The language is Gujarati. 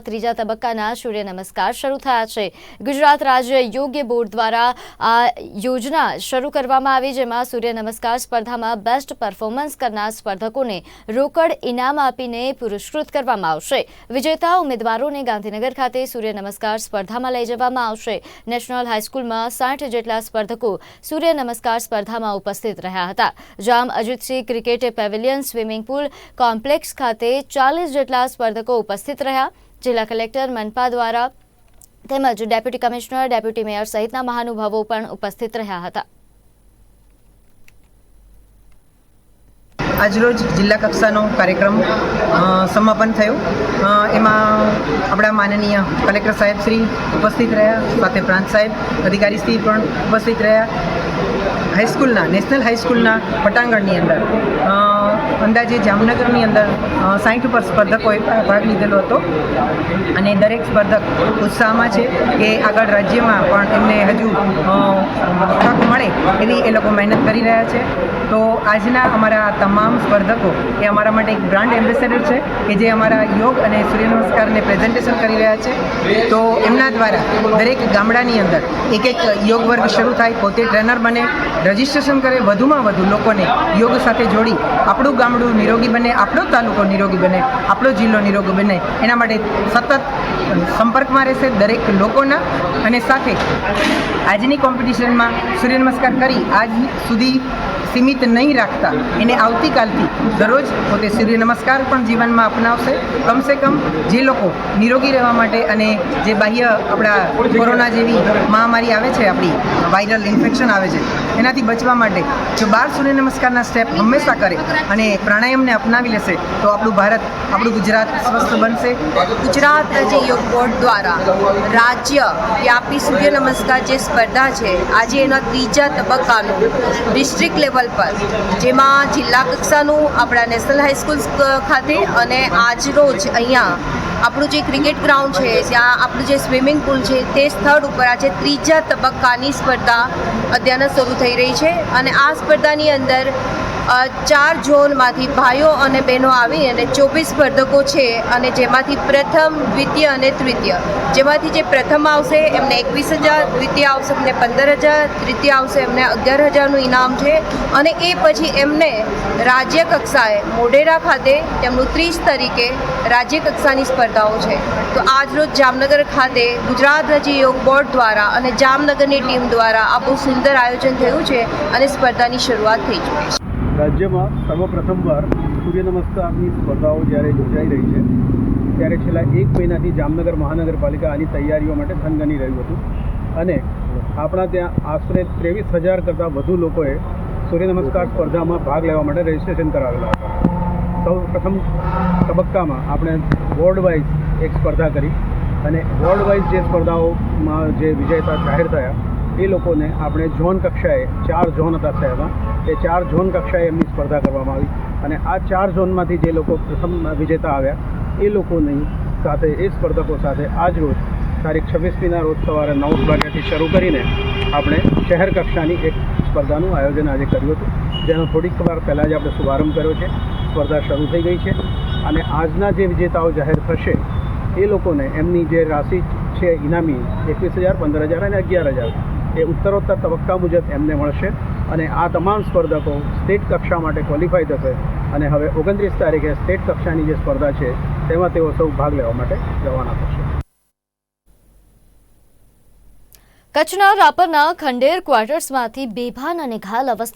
ત્રીજા તબક્કાના સૂર્ય નમસ્કાર શરૂ થયા છે. ગુજરાત રાજ્ય યોગ્ય બોર્ડ દ્વારા આ યોજના શરૂ કરવામાં આવી, જેમાં સૂર્ય નમસ્કાર સ્પર્ધામાં બેસ્ટ પરફોર્મન્સ કરનાર સ્પર્ધકોને રોકડ ઇનામ આપીને પુરસ્કૃત કરવામાં આવશે. વિજેતા ઉમેદવારોને ગાંધીનગર ખાતે સૂર્ય નમસ્કાર સ્પર્ધામાં લઈ જવામાં આવશે. નેશનલ હાઈસ્કૂલમાં સાઠ જેટલા સ્પર્ધકો સૂર્ય નમસ્કાર સ્પર્ધામાં ઉપસ્થિત રહ્યા હતા. Jam Ajitsinh cricket pavilion swimming pool complex ખાતે ચાલીસ જેટલા સ્પર્ધકો ઉપસ્થિત રહ્યા. જિલ્લા કલેક્ટર મનપા દ્વારા તેમજ ડેપ્યુટી કમિશનર, ડેપ્યુટી મેયર સહિતના મહાનુભાવો પણ ઉપસ્થિત રહ્યા હતા. આજરોજ જિલ્લા કક્ષાનો કાર્યક્રમ સમાપન થયો. એમાં આપણા માનનીય કલેક્ટર સાહેબ શ્રી ઉપસ્થિત રહ્યા, સાથે પ્રાંત સાહેબ, અધિકારી શ્રી પણ ઉપસ્થિત રહ્યા. હાઈસ્કૂલના, નેશનલ હાઈસ્કૂલના પટાંગણની અંદર. અંદાજે જામનગરની અંદર સાઠ ઉપર સ્પર્ધકોએ ભાગ લીધેલો હતો. અને દરેક સ્પર્ધક ઉત્સાહમાં છે કે આગળ રાજ્યમાં પણ એમને હજુ તક મળે એવી એ લોકો મહેનત કરી રહ્યા છે. તો આજના અમારા તમામ સ્પર્ધકો એ અમારા માટે એક બ્રાન્ડ એમ્બેસેડર છે કે જે અમારા યોગ અને સૂર્ય નમસ્કારને પ્રેઝન્ટેશન કરી રહ્યા છે. તો એમના દ્વારા દરેક ગામડાની અંદર એક એક યોગ વર્ગ શરૂ થાય, પોતે ટ્રેનર બને રજિસ્ટ્રેશન કરે, વધુમાં વધુ લોકોને યોગ સાથે જોડી આપણું ગામડું નિરોગી બને, આપણો તાલુકો નિરોગી બને, આપણો જિલ્લો નિરોગી બને. એના માટે સતત સંપર્કમાં રહેશે દરેક લોકોના અને સાથે આજની કોમ્પિટિશનમાં સૂર્ય નમસ્કાર કરી આજ સુધી સીમિત નહીં રાખતા. એને આવતીકાલથી દરરોજ પોતે સૂર્ય નમસ્કાર પણ જીવનમાં અપનાવશે. કમસે કમ જે લોકો નિરોગી રહેવા માટે અને જે બાહ્ય આપણા કોરોના જેવી મહામારી આવે છે, આપણી વાયરલ ઇન્ફેક્શન આવે છે એનાથી બચવા માટે જો બાર સૂર્ય નમસ્કારના સ્ટેપ હંમેશા કરે અને પ્રાણાયામને અપનાવી લેશે, તો આપણું ભારત, આપણું ગુજરાત સ્વસ્થ બનશે. ગુજરાત રાજ્ય યોગ બોર્ડ દ્વારા રાજ્ય વ્યાપી સૂર્ય નમસ્કાર જે સ્પર્ધા છે, આજે એના ત્રીજા તબક્કાનું ડિસ્ટ્રિક્ટ લેવલ પર, જેમાં જિલ્લા કક્ષાનું આપણા નેશનલ હાઈસ્કૂલ ખાતે અને આજરોજ અહીંયા આપણું જે ક્રિકેટ ગ્રાઉન્ડ છે, જ્યાં આપણું જે સ્વિમિંગ પુલ છે, તે સ્થળ ઉપર આજે ત્રીજા તબક્કાની સ્પર્ધા અત્યારના શરૂ થઈ રહી છે. અને આ સ્પર્ધાની અંદર ચાર ઝોનમાંથી ભાઈઓ અને બહેનો આવી અને ચોવીસ સ્પર્ધકો છે અને જેમાંથી પ્રથમ, દ્વિતીય અને તૃતીય. જેમાંથી જે પ્રથમ આવશે એમને એકવીસ હજાર, દ્વિતીય આવશે એમને પંદર હજાર, તૃતીય આવશે એમને અગિયાર હજારનું ઇનામ છે અને એ પછી એમને રાજ્ય કક્ષાએ મોઢેરા ખાતે તેમનું ત્રીસ તરીકે રાજ્ય કક્ષાની સ્પર્ધાઓ છે. તો આજરોજ જામનગર ખાતે ગુજરાત રાજ્ય યોગ બોર્ડ દ્વારા અને જામનગરની ટીમ દ્વારા આ બહુ સુંદર આયોજન થયું છે અને સ્પર્ધાની શરૂઆત થઈ ચૂકી છે. રાજ્યમાં સર્વપ્રથમવાર સૂર્ય નમસ્કારની સ્પર્ધાઓ જ્યારે યોજાઈ રહી છે, ત્યારે છેલ્લા એક મહિનાથી જામનગર મહાનગરપાલિકા આની તૈયારીઓ માટે થનગની રહ્યું હતું. અને આપણા ત્યાં આશરે ત્રેવીસ હજાર કરતાં વધુ લોકોએ સૂર્ય નમસ્કાર સ્પર્ધામાં ભાગ લેવા માટે રજિસ્ટ્રેશન કરાવેલા હતા. સૌ પ્રથમ તબક્કામાં આપણે વોર્ડ વાઇઝ એક સ્પર્ધા કરી. અને વોર્ડ વાઇઝ જે સ્પર્ધાઓમાં જે વિજેતા જાહેર થયા એ લોકોને આપણે ઝોન કક્ષાએ, ચાર ઝોન હતા શહેરમાં એ ચાર ઝોન કક્ષાએ એમની સ્પર્ધા કરવામાં આવી. અને આ ચાર ઝોનમાંથી જે લોકો પ્રથમ વિજેતા આવ્યા, એ લોકોની સાથે, એ સ્પર્ધકો સાથે આજ રોજ, તારીખ છવ્વીસમીના રોજ સવારે નવ વાગ્યાથી શરૂ કરીને આપણે શહેર કક્ષાની એક સ્પર્ધાનું આયોજન આજે કર્યું હતું. જેનો થોડીક વાર પહેલાં જ આપણે શુભારંભ કર્યો છે. સ્પર્ધા શરૂ થઈ ગઈ છે. અને આજના જે વિજેતાઓ જાહેર થશે, એ લોકોને એમની જે રાશિ છે ઇનામી, એકવીસ હજાર, પંદર હજાર અને અગિયાર હજાર એ ઉત્તરોત્તર તબક્કા મુજબ એમને મળશે અને આ તમામ સ્પર્ધકો સ્ટેટ કક્ષા માટે ક્વોલિફાય થશે અને હવે ઓગણત્રીસ તારીખે સ્ટેટ કક્ષાની જે સ્પર્ધા છે, તેમાં તેઓ સૌ ભાગ લેવા માટે રવાના થશે. કચ્છના રાપરના ખંડેર ક્વાર્ટર્સમાંથી બેભાન અને ઘાયલ અવસ્થા